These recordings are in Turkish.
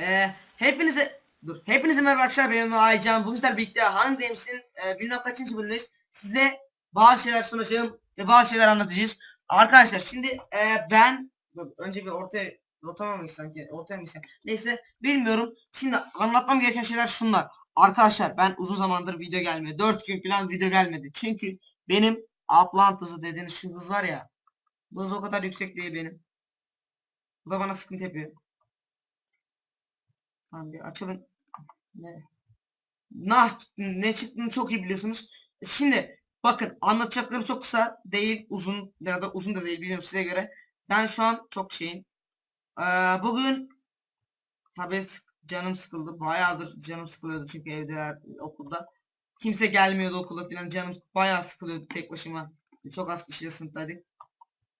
Ee, hepinize dur. Hepinize merhaba arkadaşlar benim Aycan. Bugün sizlerle birlikte Hunger Games'in e, bilmem kaçıncı bölümündeyiz. Size bazı şeyler sunacağım ve bazı şeyler anlatacağız. Arkadaşlar şimdi e, ben dur, önce bir ortaya rotama mı gitsem ki ortaya mı neyse bilmiyorum. Şimdi anlatmam gereken şeyler şunlar. Arkadaşlar ben uzun zamandır video gelmedi. 4 gün falan video gelmedi. Çünkü benim upload hızı dediğiniz şu hız var ya. Bu hız o kadar yüksek değil benim. Bu da bana sıkıntı yapıyor. Tamam bir açalım. Ne? Nah ne çıktığını çok iyi biliyorsunuz. Şimdi bakın anlatacaklarım çok kısa değil uzun ya da uzun da değil bilmiyorum size göre. Ben şu an çok şeyim. Ee, bugün tabii sık- canım sıkıldı. Bayağıdır canım sıkılıyordu çünkü evde okulda. Kimse gelmiyordu okula falan canım bayağı sıkılıyordu tek başıma. Çok az kişiyle sınıftaydık.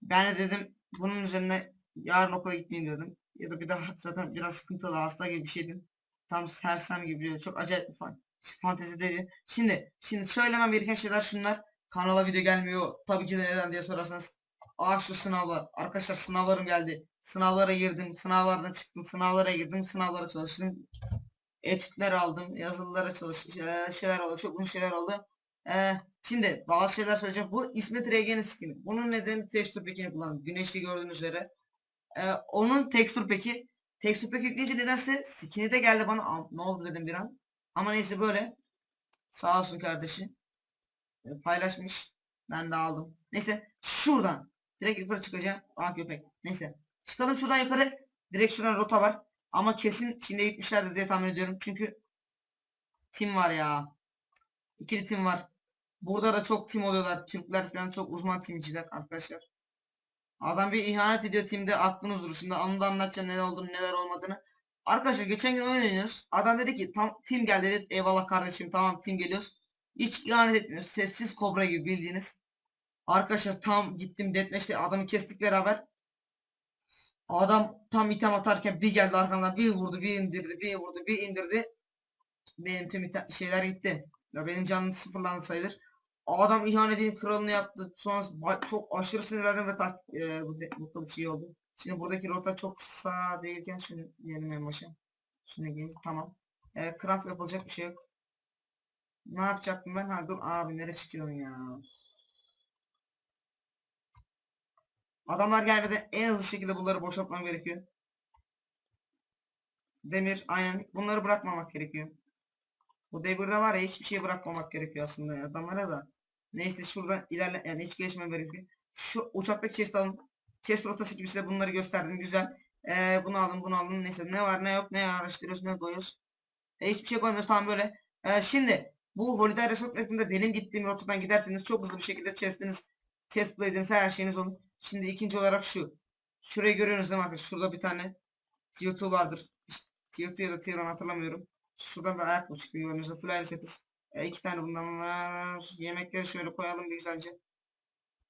Ben de dedim bunun üzerine yarın okula gitmeyeyim dedim. Ya da bir daha zaten biraz sıkıntılı hasta gibi bir şeydim. Tam sersem gibi çok acayip bir fan, fantezi dedi. Şimdi şimdi söylemem gereken şeyler şunlar. Kanala video gelmiyor. Tabii ki de neden diye sorarsanız. Aa şu sınavlar. Arkadaşlar sınavlarım geldi. Sınavlara girdim. Sınavlardan çıktım. Sınavlara girdim. Sınavlara çalıştım. Etütler aldım. Yazılılara çalış eee, şeyler oldu. Çok uzun şeyler oldu. Eee, şimdi bazı şeyler söyleyeceğim. Bu İsmet Regen'in skin'i. Bunun nedeni texture pack'ini kullandım. Güneşli gördüğünüz üzere. Eee, onun texture pack'i Texture pack yükleyince nedense skin'i de geldi bana. Ne oldu dedim bir an. Ama neyse böyle. Sağ olsun kardeşi. E, paylaşmış. Ben de aldım. Neyse şuradan. Direkt yukarı çıkacağım. Aa köpek. Neyse. Çıkalım şuradan yukarı. Direkt şuradan rota var. Ama kesin Çin'de gitmişlerdir diye tahmin ediyorum. Çünkü tim var ya. İkili tim var. Burada da çok tim oluyorlar. Türkler falan çok uzman timciler arkadaşlar. Adam bir ihanet ediyor timde aklınız durur. Şimdi onu da anlatacağım neler olduğunu neler olmadığını. Arkadaşlar geçen gün oynuyoruz. Adam dedi ki tam tim geldi dedi. Eyvallah kardeşim tamam tim geliyoruz. Hiç ihanet etmiyoruz. Sessiz kobra gibi bildiğiniz. Arkadaşlar tam gittim deathmatch'te adamı kestik beraber. Adam tam item atarken bir geldi arkamdan bir vurdu bir indirdi bir vurdu bir indirdi. Benim tüm şeyler gitti. Ya benim canım sıfırlandı sayılır. Adam ihanetin kralını yaptı. Sonra çok aşırı sinirlendim ve taş, e, bu, de, bu kılıç iyi oldu. Şimdi buradaki rota çok kısa değilken şunu diyelim en başa. Şunu giyin tamam. E, craft yapılacak bir şey yok. Ne yapacaktım ben? Ha dur abi nereye çıkıyorsun ya? Adamlar gelmeden en hızlı şekilde bunları boşaltmam gerekiyor. Demir aynen bunları bırakmamak gerekiyor. Bu devirde var ya hiçbir şey bırakmamak gerekiyor aslında ya adamlara da. Neyse şuradan ilerle yani hiç geçmem gerekiyor. Şu uçaktaki chest alın. Chest rotası gibi size bunları gösterdim güzel. Ee, bunu alın bunu alın neyse ne var ne yok ne araştırıyoruz ne koyuyoruz. E, hiçbir şey koymuyoruz tamam böyle. Ee, şimdi bu Holiday Resort map'inde benim gittiğim rotadan giderseniz çok hızlı bir şekilde chest'iniz, chest plate'iniz her şeyiniz olur. Şimdi ikinci olarak şu. Şurayı görüyorsunuz değil mi arkadaşlar? Şurada bir tane tier 2 vardır. İşte tier 2 ya da tier 10 hatırlamıyorum. Şuradan bir ayakkabı çıkıyor. Önünüzde full air setiz. E, iki tane bundan var. Yemekleri şöyle koyalım güzelce.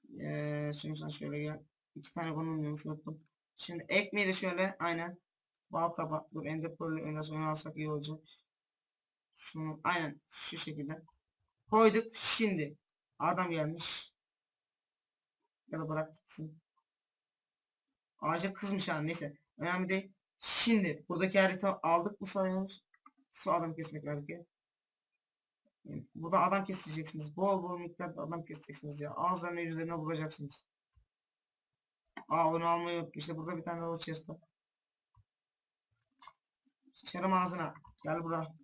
Eee şimdi sen şöyle gel. İki tane konulmuyormuş unuttum. Şimdi ekmeği de şöyle aynen. Bal kabak. Dur ender pearl'ü en az alsak iyi olacak. Şunu aynen şu şekilde. Koyduk. Şimdi adam gelmiş. Ya da bırak gitsin. Ağaca kızmış ha neyse. Önemli değil. Şimdi buradaki harita aldık mı sayıyoruz? Şu adam kesmek gerekiyor. Burada adam keseceksiniz. Bol bol miktarda adam keseceksiniz ya. Ağızlarına yüzlerine vuracaksınız. Aa onu almayı unuttum. İşte burada bir tane daha chest var. Sıçarım ağzına. Gel bura.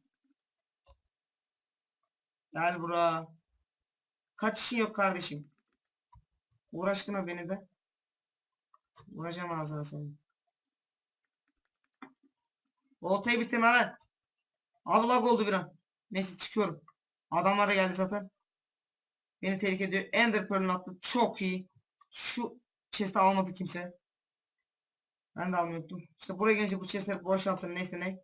Gel bura. Kaç işin yok kardeşim. Uğraştırma beni de. Vuracağım ağzına senin. Voltayı bitirme lan. Abi lag oldu bir an. Neyse çıkıyorum. Adamlar da geldi zaten. Beni tehlike ediyor. Ender Pearl'ünü attı. Çok iyi. Şu chest'i almadı kimse. Ben de almıyordum. İşte buraya gelince bu chest'leri boşaltın neyse ne.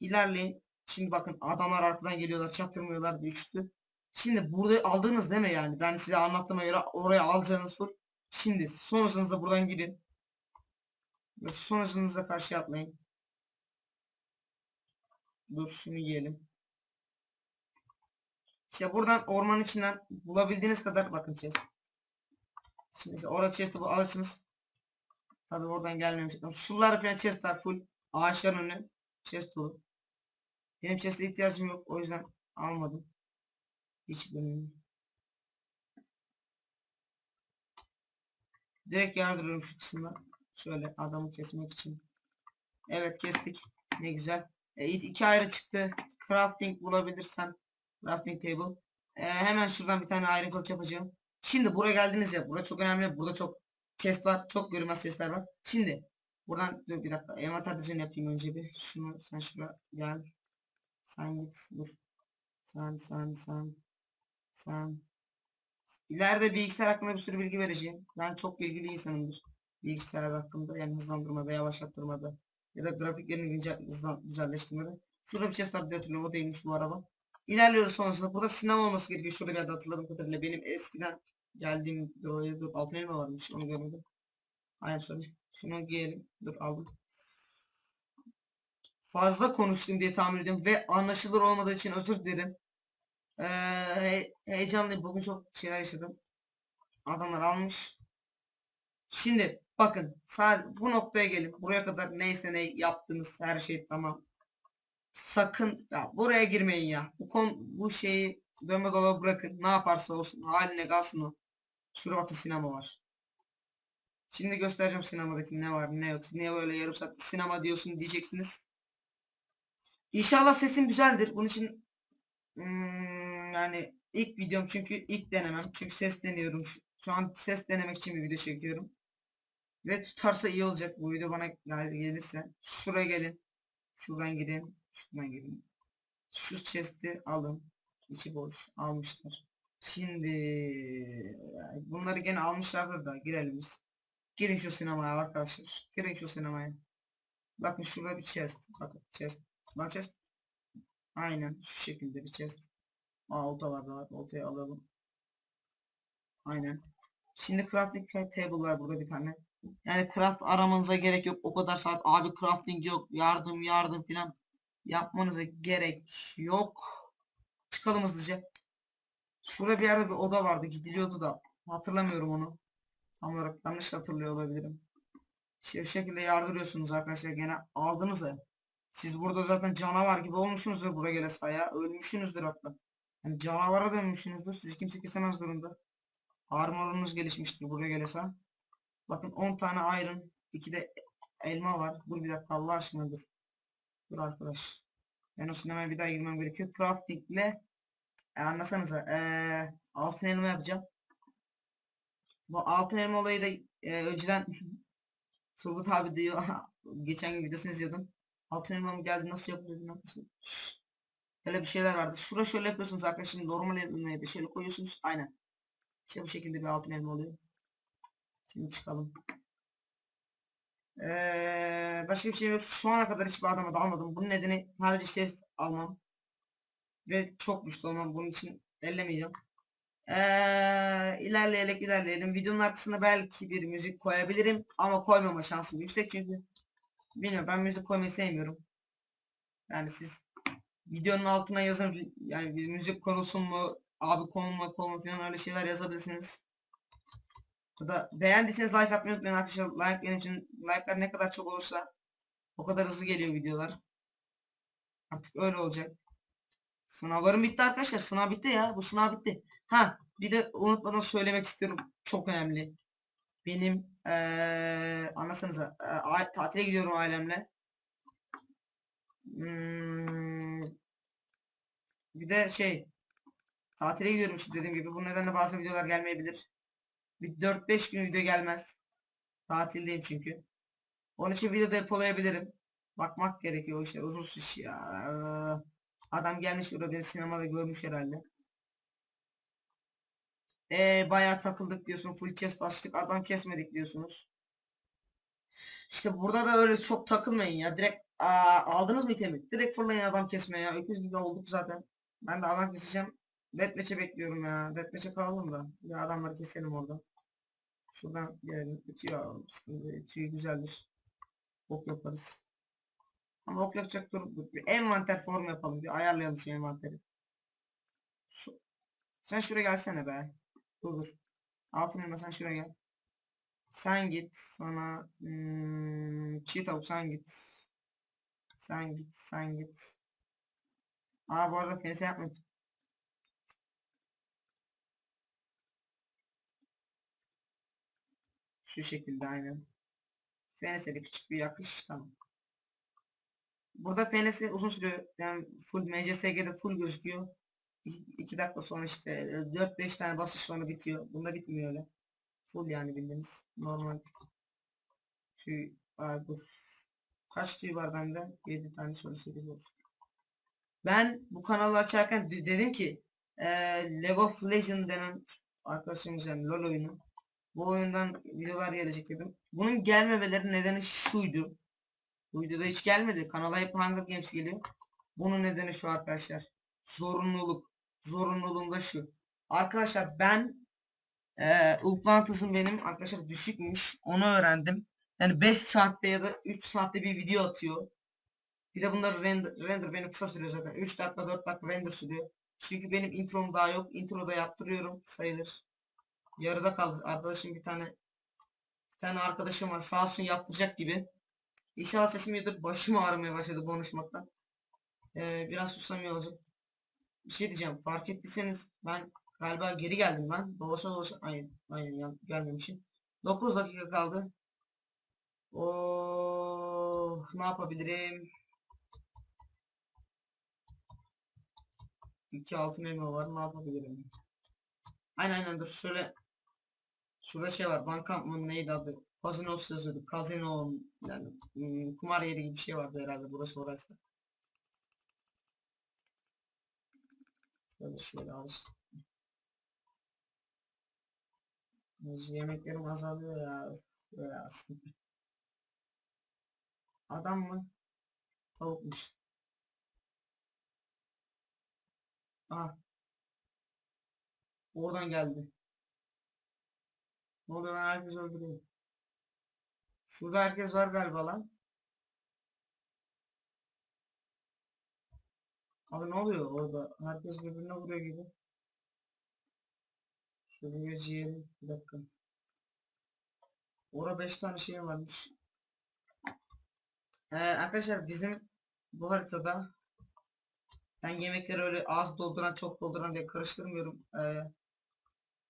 İlerleyin. Şimdi bakın adamlar arkadan geliyorlar. Çaktırmıyorlar. Üçlü. Şimdi burada aldınız değil mi yani? Ben size anlattığıma göre oraya alacağınız full. Şimdi son hızınızda buradan gidin. Ve son hızınıza karşı atlayın. Dur şunu yiyelim. İşte buradan ormanın içinden bulabildiğiniz kadar bakın chest. Şimdi işte orada chest'i alırsınız. Tabi oradan gelmemiş. Şunlar falan chest'ler full. Ağaçların önü. chest dolu. Benim chest'e ihtiyacım yok. O yüzden almadım. Hiç benim. Direkt yardırıyorum şu kısımda. Şöyle adamı kesmek için. Evet kestik. Ne güzel. E, iki ayrı çıktı. Crafting bulabilirsem. Crafting table. E, hemen şuradan bir tane iron kılıç yapacağım. Şimdi buraya geldiniz ya. Burada çok önemli. Burada çok chest var. Çok görünmez chestler var. Şimdi buradan dur bir dakika. Envanter düzeni yapayım önce bir. Şunu sen şuraya gel. Sen git. Dur. Sen sen sen. Sen. İleride bilgisayar hakkında bir sürü bilgi vereceğim. Ben çok bilgili insanımdır. Bilgisayar hakkında yani hızlandırmada, yavaşlatmada ya da grafiklerini güncel, hızlan-. Şurada bir chest var diye hatırlıyorum. O değilmiş bu araba. İlerliyoruz sonrasında. Burada sinema olması gerekiyor. Şurada bir yerde hatırladığım kadarıyla. Benim eskiden geldiğim oraya dur altın elma varmış. Onu görmedim. Aynen sorry. Şunu giyelim. Dur aldım. Fazla konuştum diye tahmin ediyorum ve anlaşılır olmadığı için özür dilerim. Ee, he- heyecanlıyım. Bugün çok şeyler yaşadım. Adamlar almış. Şimdi bakın sadece bu noktaya gelin. Buraya kadar neyse ne yaptınız. Her şey tamam. Sakın ya buraya girmeyin ya. Bu kon bu şeyi dönme dolabı bırakın. Ne yaparsa olsun haline kalsın o. Şurada sinema var. Şimdi göstereceğim sinemadaki ne var ne yok. Niye böyle yarım saatte sinema diyorsun diyeceksiniz. İnşallah sesim güzeldir. Bunun için hmm, yani ilk videom çünkü ilk denemem. Çünkü ses deniyorum. Şu, an ses denemek için bir video çekiyorum. Ve tutarsa iyi olacak. Bu video bana gel- gelirse. Şuraya gelin. Şuradan gidin. Şuradan gidin. Şu chest'i alın. İçi boş. Almışlar. Şimdi bunları gene almışlardır da girelim biz. Girin şu sinemaya arkadaşlar. Girin şu sinemaya. Bakın şurada bir chest. Bakın chest. Bak chest. Aynen şu şekilde bir chest. Aa olta var var. Oltayı alalım. Aynen. Şimdi crafting table var burada bir tane. Yani craft aramanıza gerek yok. O kadar saat abi crafting yok. Yardım yardım filan yapmanıza gerek yok. Çıkalım hızlıca. Şurada bir yerde bir oda vardı. Gidiliyordu da. Hatırlamıyorum onu. Tam olarak yanlış hatırlıyor olabilirim. İşte bu şekilde yardırıyorsunuz arkadaşlar. Gene aldınız ya. Siz burada zaten canavar gibi olmuşsunuzdur buraya gele saya. Ölmüşsünüzdür hatta. Yani canavara dönmüşsünüzdür. Sizi kimse kesemez durumda. Armorunuz gelişmiştir buraya gelese. Bakın 10 tane iron. 2 de elma var. Dur bir dakika Allah aşkına dur. Dur arkadaş. Ben o sinemaya bir daha girmem gerekiyor. Crafting ile e, anlasanıza eee altın elma yapacağım. Bu altın elma olayı da e, önceden Turgut abi diyor. Geçen gün videosunu izliyordum. Altın elma mı geldi nasıl yapılıyor nasıl. Böyle bir şeyler vardı. Şura şöyle yapıyorsunuz arkadaşlar. Normal elmayı da şöyle koyuyorsunuz. Aynen. İşte bu şekilde bir altın elma oluyor. Şimdi çıkalım. Ee, başka bir şey yok. Şu ana kadar hiçbir adama da almadım. Bunun nedeni sadece ses almam. Ve çok güçlü olmam. Bunun için ellemeyeceğim. Ee, ilerleyerek ilerleyelim. Videonun arkasına belki bir müzik koyabilirim. Ama koymama şansım yüksek çünkü. Bilmiyorum ben müzik koymayı sevmiyorum. Yani siz videonun altına yazın. Yani bir müzik konulsun mu? Abi konu mu konu mu falan öyle şeyler yazabilirsiniz. Beğendiyseniz like atmayı unutmayın arkadaşlar. Like benim için like'lar ne kadar çok olursa o kadar hızlı geliyor videolar. Artık öyle olacak. Sınavlarım bitti arkadaşlar. Sınav bitti ya. Bu sınav bitti. Ha bir de unutmadan söylemek istiyorum. Çok önemli. Benim eee anlasanıza a- tatile gidiyorum ailemle. Hmm, bir de şey tatile gidiyorum işte dediğim gibi. Bu nedenle bazı videolar gelmeyebilir. Bir 4-5 gün video gelmez. Tatildeyim çünkü. Onun için video depolayabilirim. Bakmak gerekiyor o işler. Uzun iş ya. Adam gelmiş burada beni sinemada görmüş herhalde. Ee, bayağı takıldık diyorsun. Full chest açtık. Adam kesmedik diyorsunuz. İşte burada da öyle çok takılmayın ya. Direkt aa, aldınız mı itemi? Direkt fırlayın adam kesmeye ya. Öküz gibi olduk zaten. Ben de adam keseceğim. Deathmatch'e bekliyorum ya. Deathmatch'e kalalım da. Bir adamları keselim orada. Şuradan gelelim. Ütü ya. Sıkıntı. Ütüyü güzeldir. Ok yaparız. Ama ok yapacak dur. dur. Bir envanter form yapalım. Bir ayarlayalım şu envanteri. Şu, sen şuraya gelsene be. Dur dur. Altın elma sen şuraya gel. Sen git. Sonra hmm, çiğ tavuk sen git. Sen git, sen git. Aa bu arada fense yapmadık. Şu şekilde aynen. Fenese de küçük bir yakış tamam. Burada fenesi uzun sürüyor. Yani full MCSG'de full gözüküyor. 2 dakika sonra işte 4-5 tane basış sonra bitiyor. Bunda bitmiyor öyle. Full yani bildiğiniz. Normal. Tüy. Aa, bu. Kaç tüy var bende? 7 tane sonra 8 olsun. Ben bu kanalı açarken de- dedim ki eee League of Legends denen arkadaşımız yani LoL oyunu. Bu oyundan videolar gelecek dedim. Bunun gelmemeleri nedeni şuydu. Bu videoda hiç gelmedi. Kanala hep Hunger Games geliyor. Bunun nedeni şu arkadaşlar. Zorunluluk. Zorunluluğum da şu. Arkadaşlar ben eee Uplantis'ım benim arkadaşlar düşükmüş. Onu öğrendim. Yani 5 saatte ya da 3 saatte bir video atıyor. Bir de bunlar render, render benim kısa sürüyor zaten. 3 dakika 4 dakika render sürüyor. Çünkü benim introm daha yok. Intro da yaptırıyorum sayılır. Yarıda kaldı. Arkadaşım bir tane bir tane arkadaşım var. Sağ olsun yaptıracak gibi. İnşallah sesim iyidir. Başım ağrımaya başladı konuşmaktan. Ee, biraz susamıyor olacak. Bir şey diyeceğim. Fark ettiyseniz ben galiba geri geldim lan. Dolaşa dolaşa. Aynen. Aynen ya, gelmemişim. 9 dakika kaldı. Oh, ne yapabilirim? İki altın elma var. Ne yapabilirim? Aynen aynen dur şöyle Şurada şey var. Banka mı neydi adı? Kazino yazıyordu. Kazino yani hmm, kumar yeri gibi bir şey vardı herhalde. Burası orası. Şöyle şöyle. Biz Yemeklerim azalıyor ya. Böyle aslında. Adam mı? Tavukmuş. Aha. Oradan geldi. Ne oluyor lan herkes öldürüyor. Şurada herkes var galiba lan. Abi ne oluyor orada? Herkes birbirine vuruyor gibi. Şöyle bir ciğerim. Bir dakika. Orada 5 tane şey varmış. Ee, arkadaşlar bizim bu haritada ben yemekleri öyle az dolduran çok dolduran diye karıştırmıyorum. Ee,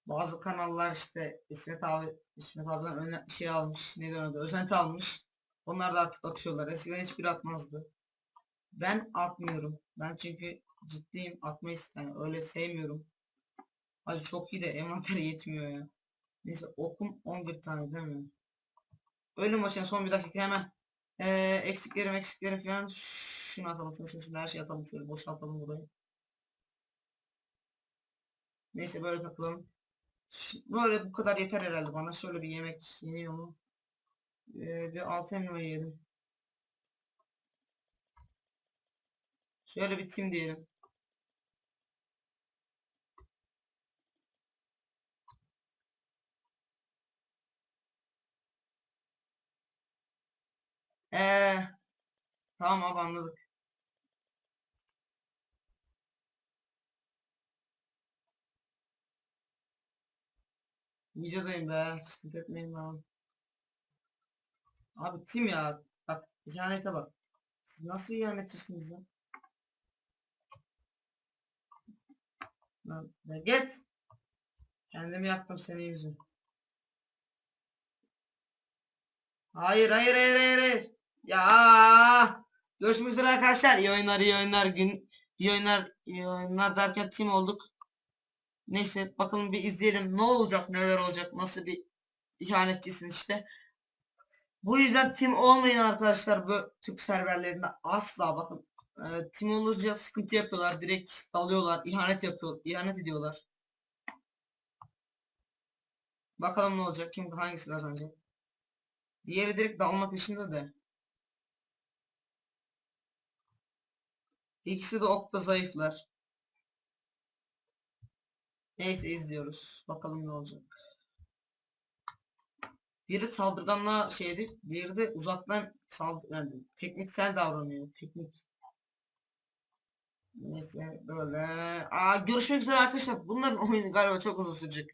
bazı kanallar işte İsmet abi İsmet abiden öne şey almış ona da özenti almış. Onlar da artık atıyorlar. Eskiden hiçbiri atmazdı. Ben atmıyorum. Ben çünkü ciddiyim atmayı yani öyle sevmiyorum. Acı çok iyi de envanter yetmiyor ya. Neyse okum 11 tane değil mi? Ölüm maçına son bir dakika hemen. Ee, eksiklerim eksiklerim falan şunu atalım şunu şunu, şunu her şeyi atalım şöyle boşaltalım burayı. Neyse böyle takılalım. Böyle bu kadar yeter herhalde bana. Şöyle bir yemek yeniyor mu? Ee, bir altı elma yiyelim. Şöyle bir tim diyelim. Ee, tamam abi anladık. Videodayım be. Sıkıntı etmeyin lan. Abi tim ya. Bak ihanete bak. Siz nasıl ihanetçisiniz lan? Lan git. Kendimi yaktım senin yüzün. Hayır hayır hayır hayır hayır. Ya. Görüşmek üzere arkadaşlar. İyi oyunlar iyi oyunlar gün iyi oyunlar iyi oyunlar derken tim olduk. Neyse bakalım bir izleyelim ne olacak neler olacak nasıl bir ihanetçisin işte. Bu yüzden tim olmayın arkadaşlar bu Türk serverlerinde asla bakın. E, tim olunca sıkıntı yapıyorlar direkt dalıyorlar ihanet yapıyor ihanet ediyorlar. Bakalım ne olacak kim hangisi kazanacak. Diğeri direkt dalma peşinde de. İkisi de okta zayıflar. Neyse izliyoruz. Bakalım ne olacak. Biri saldırganla şeydi, diğeri de uzaktan saldır yani tekniksel davranıyor. Teknik. Neyse böyle. Aa görüşmek üzere arkadaşlar. Bunların oyunu galiba çok uzun sürecek.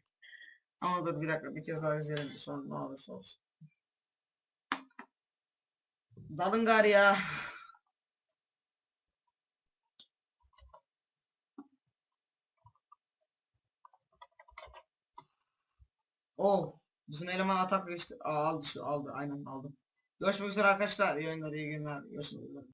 Ama dur bir dakika bir kez daha izleyelim sonra ne olursa olsun. Dalın gari ya. Of. Bizim eleman atak geçti. Aa, aldı şu aldı. Aynen aldım. Görüşmek üzere arkadaşlar. İyi oyunlar, iyi günler. Görüşmek üzere.